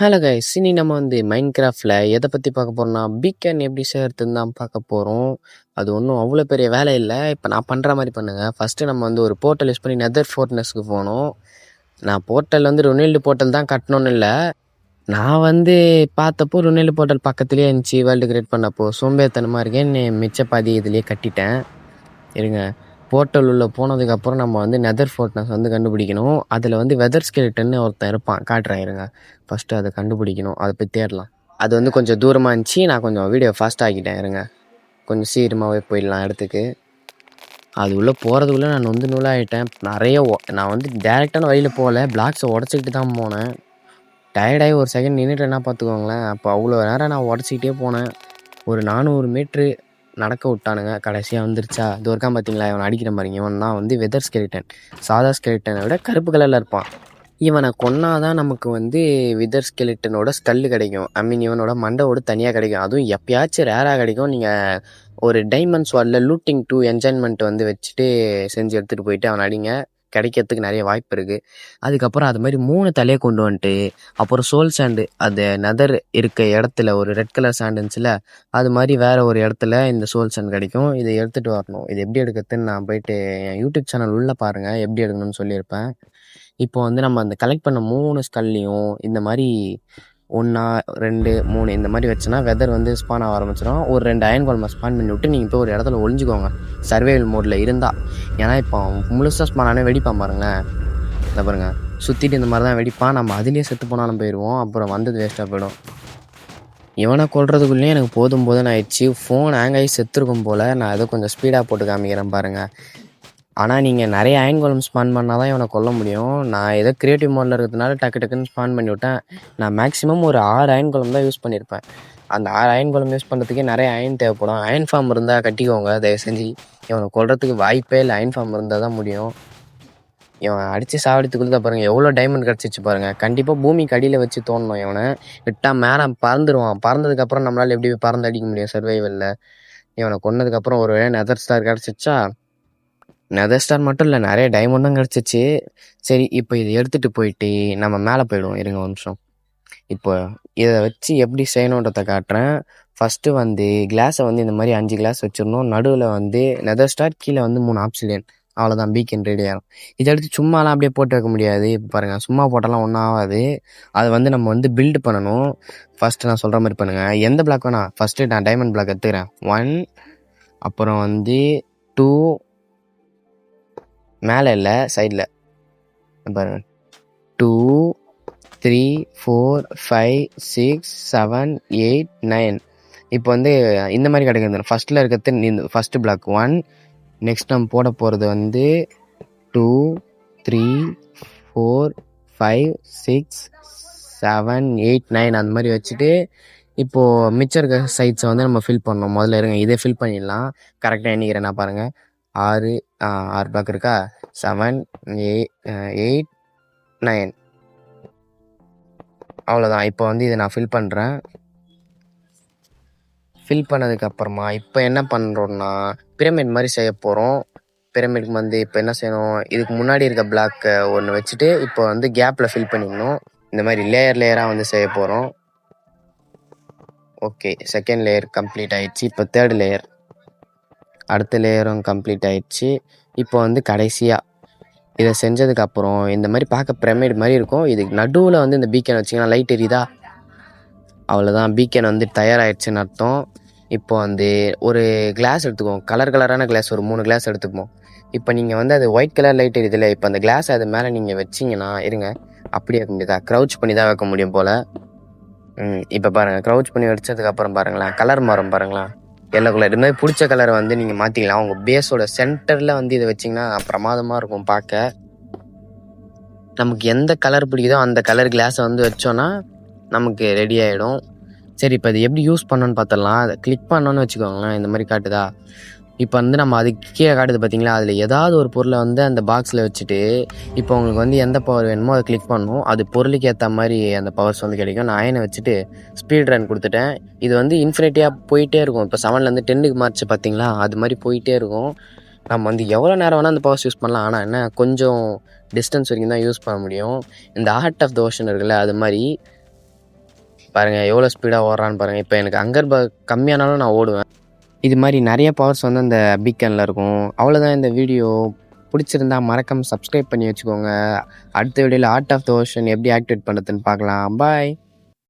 Hello guys இனி நம்ம வந்து மைண்ட் கிராஃப்டில் எதை பற்றி பார்க்க போகிறோம்னா பீக்கன் எப்படி சேர்த்துன்னு தான் பார்க்க போகிறோம் அது ஒன்றும் அவ்வளோ பெரிய வேலை இல்லை. இப்போ நான் பண்ணுற மாதிரி பண்ணுங்கள் ஃபஸ்ட்டு நம்ம வந்து ஒரு போர்ட்டல் யூஸ் பண்ணி நெதர் ஃபோர்ட்னஸ்க்கு போகணும். நான் போர்ட்டல் வந்து ரொனேல்டு போர்ட்டல் தான் கட்டணும்னு இல்லை. நான் வந்து பார்த்தப்போ ரொனேல்டு போர்ட்டல் பக்கத்துலேயே இருந்துச்சு வேர்ல்டு கிரியேட் பண்ணப்போ. சோம்பேத்தனமாக இருக்கேன் மிச்ச பாதி இதுலேயே கட்டிட்டேன். இருங்க. போர்ட்டல் உள்ளே போனதுக்கப்புறம் நம்ம வந்து நெதர் ஃபோர்ட்னஸ் வந்து கண்டுபிடிக்கணும். அதில் வந்து வெதர் ஸ்கெலிட்டன்னு ஒருத்தன் இருப்பான். காட்டுறாயிருங்க ஃபஸ்ட்டு அதை கண்டுபிடிக்கணும். அதை போய் தேடலாம். அது வந்து கொஞ்சம் தூரமாக இருந்துச்சு. நான் கொஞ்சம் வீடியோ ஃபாஸ்ட் ஆக்கிட்டேன் இருங்க. கொஞ்சம் சீக்கிரமாகவே போயிடலாம் இடத்துக்கு. அது உள்ளே போகிறதுக்குள்ளே நான் வந்து நூலாகிட்டேன் நிறைய நான் வந்து டேரெக்டான வழியில் போகல. பிளாக்ஸை உடச்சிக்கிட்டு தான் போனேன். டயர்டாகி ஒரு செகண்ட் நின்றுட்டேன்னா பார்த்துக்கோங்களேன். அப்போ அவ்வளோ நேரம் நான் உடச்சிக்கிட்டே போனேன். ஒரு நானூறு மீட்ரு நடக்க விட்டானுங்க. கடைசியாக வந்துருச்சா? இது பார்த்தீங்களா இவன் அடிக்கிற மாதிரி. இவன் தான் வந்து வெதர் ஸ்கெலிட்டன் சாதா ஸ்கெலிட்டனை விட கருப்பு கலரில் இருப்பான். இவனை கொன்னாதான் நமக்கு வந்து விதர் ஸ்கெலிட்டனோட ஸ்கல்லு கிடைக்கும். ஐ மீன் இவனோட மண்டையோட தனியாக கிடைக்கும். அதுவும் எப்பயாச்சும் ரேராக கிடைக்கும். நீங்கள் ஒரு டைமண்ட் ஸ்வாடில் லூட்டிங் டூ என்ஜாய்மெண்ட் வந்து வச்சுட்டு செஞ்சு எடுத்துகிட்டு போயிட்டு அவன் அடிங்க. கிடைக்கிறதுக்கு நிறைய வாய்ப்பு இருக்குது அதுக்கப்புறம் அது மாதிரி மூணு தலையை கொண்டு வந்துட்டு அப்புறம் சோல் சாண்டு அது நெதர் இருக்க இடத்துல ஒரு ரெட் கலர் சாண்ட் இருந்துச்சுல அது மாதிரி வேற ஒரு இடத்துல இந்த சோல் சாண்ட் கிடைக்கும். இதை எடுத்துகிட்டு வரணும். இது எப்படி எடுக்கிறதுன்னு நான் போயிட்டு என் யூடியூப் சேனல் உள்ளே பாருங்கள் எப்படி எடுக்கணும்னு சொல்லியிருப்பேன். இப்போ வந்து நம்ம அந்த கலெக்ட் பண்ண மூணு ஸ்கல்லையும் இந்த மாதிரி ஒன்றா ரெண்டு மூணு இந்த மாதிரி வச்சுன்னா வெதர் வந்து ஸ்பான் ஆக ஆரம்பிச்சிடும் ஒரு ரெண்டு அயன் கோல்மை ஸ்பான் பண்ணி விட்டு நீங்கள் போய் ஒரு இடத்துல ஒழிஞ்சிக்கோங்க சர்வேவல் மோடில் இருந்தால் ஏன்னா இப்போ முழுசாக ஸ்பான் ஆனால் வெடிப்பான் பாருங்களேன். இந்த பாருங்க. சுற்றிட்டு இந்த மாதிரி தான் வெடிப்பான். நம்ம அதுலேயே செத்து போனாலும் போயிடுவோம் அப்புறம் வந்தது வேஸ்ட்டாக போயிடும். இவனை கொள்றதுக்குள்ளேயே எனக்கு போதும் போதும் ஆயிடுச்சு. ஃபோன் ஹேங் ஆகி செத்துருக்கும் போல் நான் ஏதோ கொஞ்சம் ஸ்பீடாக போட்டு காமிக்கிறேன் பாருங்கள் ஆனால் நீங்கள் நிறைய அயன் கோலம் ஸ்பான் பண்ணால் தான் இவனை கொல்ல முடியும். நான் ஏதோ கிரியேட்டிவ் மோடில் இருக்கிறதுனால டக்கு டக்குன்னு ஸ்பான் பண்ணி விட்டேன். நான் மேக்ஸிமம் ஒரு ஆறு அயன் கோலம் தான் யூஸ் பண்ணியிருப்பேன். அந்த ஆறு அயன் கோலம் யூஸ் பண்ணுறதுக்கே நிறைய அயன் தேவைப்படும். அயன் ஃபார்ம் இருந்தால் கட்டிக்கோங்க தயவு செஞ்சு. இவனை கொல்றதுக்கு வாய்ப்பே இல்லை. அயன் ஃபார்ம் இருந்தால் தான் முடியும். இவன் அடித்து சாவடித்துக்குள்ளே பாருங்க. எவ்வளோ டைமண்ட் கிடச்சிச்சு பாருங்கள் கண்டிப்பாக பூமிக்கு அடியில் வச்சு தோணணும் இவனை. விட்டால் மேலே பறந்துடுவான் பறந்ததுக்கப்புறம் நம்மளால் எப்படி போய் பறந்து அடிக்க முடியும்? சர்வைவலில் இவனை கொன்னதுக்கப்புறம் ஒரு வேளை நெதர் ஸ்டார் கிடச்சிச்சா நெதர் ஸ்டார் மட்டும் இல்லை நிறைய டைமண்டும் கிடச்சிச்சு. சரி இப்போ இதை எடுத்துகிட்டு போயிட்டு நம்ம மேலே போயிடுவோம். இருங்க ஒரு நிமிஷம். இப்போ இதை வச்சு எப்படி செய்யணுன்றத காட்டுறேன். ஃபஸ்ட்டு வந்து கிளாஸை வந்து இந்த மாதிரி அஞ்சு கிளாஸ் வச்சிடணும். நடுவில் வந்து நெதர் ஸ்டார் கீழே வந்து மூணு ஆப்சிலியன் அவ்வளோதான் பீக்கன் ரெடி ஆகும் இதை எடுத்து சும்மாலாம் அப்படியே போட்டு வைக்க முடியாது. இப்போ பாருங்கள் சும்மா போட்டாலாம் ஒன்றும் ஆகாது. அதை வந்து நம்ம வந்து பில்டு பண்ணணும். ஃபஸ்ட்டு நான் சொல்கிற மாதிரி பண்ணுங்கள் எந்த பிளாக் வேணா ஃபஸ்ட்டு நான் டைமண்ட் பிளாக் எடுத்துக்கிறேன். ஒன் அப்புறம் வந்து டூ மேலே இல்லை சைடில் பாருங்க. Two three four five six seven eight nine இப்போ வந்து இந்த மாதிரி கிடைக்கிறது ஃபஸ்ட்டில் இருக்கிறது இந்த ஃபஸ்ட்டு பிளாக் ஒன் நெக்ஸ்ட் நம்ம போட போகிறது வந்து two three four five six seven eight nine அந்த மாதிரி வச்சுட்டு இப்போது மிச்சம் இருக்க சைட்ஸை வந்து நம்ம ஃபில் பண்ணணும். முதல்ல இருங்க. இதே ஃபில் பண்ணிடலாம். கரெக்டாக எண்ணிக்கிறேன் நான் பாருங்கள் ஆறு ஆ, ஆறு பிளாக் இருக்கா? செவன் எயிட் நைன் அவ்வளோதான் இப்போ வந்து இதை நான் ஃபில் பண்ணுறேன் ஃபில் பண்ணதுக்கப்புறமா இப்போ என்ன பண்ணுறோன்னா பிரமிட் மாதிரி செய்ய போகிறோம் பிரமிட்க்கு வந்து இப்போ என்ன செய்யணும்? இதுக்கு முன்னாடி இருக்க பிளாக்கை ஒன்று வச்சுட்டு இப்போ வந்து கேப்பில் ஃபில் பண்ணிடணும். இந்த மாதிரி லேயர் லேயராக வந்து செய்ய போகிறோம் ஓகே செகண்ட் லேயர் கம்ப்ளீட் ஆயிடுச்சு. இப்போ தேர்ட் லேயர் அடுத்த லேயரும் கம்ப்ளீட் ஆயிடுச்சு. இப்போ வந்து கடைசியாக இதை செஞ்சதுக்கப்புறம் இந்த மாதிரி பார்க்க பிரமிட் மாதிரி இருக்கும். இதுக்கு நடுவில் வந்து இந்த பீக்கன் வச்சிங்கன்னா லைட் எரியுதா? அவ்வளோதான் பீக்கன் வந்து தயாராகிடுச்சுன்னு அர்த்தம். இப்போ வந்து ஒரு கிளாஸ் எடுத்துக்குவோம். கலர் கலரான கிளாஸ் ஒரு மூணு கிளாஸ் எடுத்துப்போம் இப்போ நீங்கள் வந்து அது ஒயிட் கலர் லைட் எரியுதுல இப்போ அந்த கிளாஸ் அது மேலே நீங்கள் வச்சிங்கன்னா இருங்க. அப்படியே வைக்க முடியாதா க்ரௌச் பண்ணி தான் வைக்க முடியும் போல். இப்போ பாருங்கள் க்ரௌச் பண்ணி வச்சதுக்கப்புறம் பாருங்களேன். கலர் மாறும் பாருங்களேன். எல்லோ கலர் இது மாதிரி பிடிச்ச கலரை வந்து நீங்கள் மாற்றிக்கலாம் உங்கள் பேஸோட சென்டரில் வந்து இதை வச்சிங்கன்னா பிரமாதமாக இருக்கும் பார்க்க. நமக்கு எந்த கலர் பிடிக்குதோ அந்த கலர் கிளாஸை வந்து வச்சோன்னா நமக்கு ரெடி ஆகிடும் சரி இப்போ அது எப்படி யூஸ் பண்ணணும்னு பார்த்துடலாம். அதை கிளிக் பண்ணோன்னு வச்சுக்கோங்களேன். இந்த மாதிரி காட்டுதா? இப்போ வந்து நம்ம அதுக்கு கீழே காட்டுது பார்த்தீங்களா? அதில் ஏதாவது ஒரு பொருளை வந்து அந்த பாக்ஸில் வச்சுட்டு இப்போ உங்களுக்கு வந்து எந்த பவர் வேணுமோ அதை கிளிக் பண்ணும் அது பொருளுக்கு ஏற்ற மாதிரி அந்த பவர்ஸ் வந்து கிடைக்கும். நான் அயனை வச்சுட்டு ஸ்பீட் ரன் கொடுத்துட்டேன். இது வந்து இன்ஃபினிட்டியாக போயிட்டே இருக்கும். இப்போ செவன்லேருந்து டென்னுக்கு மார்ச் பார்த்தீங்களா? அது மாதிரி போயிட்டே இருக்கும். நம்ம வந்து எவ்வளோ நேரம் வேணால் அந்த பவர்ஸ் யூஸ் பண்ணலாம். ஆனால் என்ன கொஞ்சம் டிஸ்டன்ஸ் வரைக்கும் தான் யூஸ் பண்ண முடியும். இந்த ஆர்ட் ஆஃப் த ஓஷன் இருக்குல்ல அது மாதிரி பாருங்கள் எவ்வளோ ஸ்பீடாக ஓடுறான்னு பாருங்கள் இப்போ எனக்கு அங்கர்பா ப கம்மியானாலும் நான் ஓடுவேன். இது மாதிரி நிறைய பவர்ஸ் வந்து அந்த பீக்கனில் இருக்கும். அவ்வளோதான் இந்த வீடியோ பிடிச்சிருந்தா மறக்காம சப்ஸ்கிரைப் பண்ணி வச்சுக்கோங்க. அடுத்த வீடியோவில் ஆர்ட் ஆஃப் த ஓஷன் எப்படி ஆக்டிவேட் பண்ணுறதுன்னு பார்க்கலாம். பாய்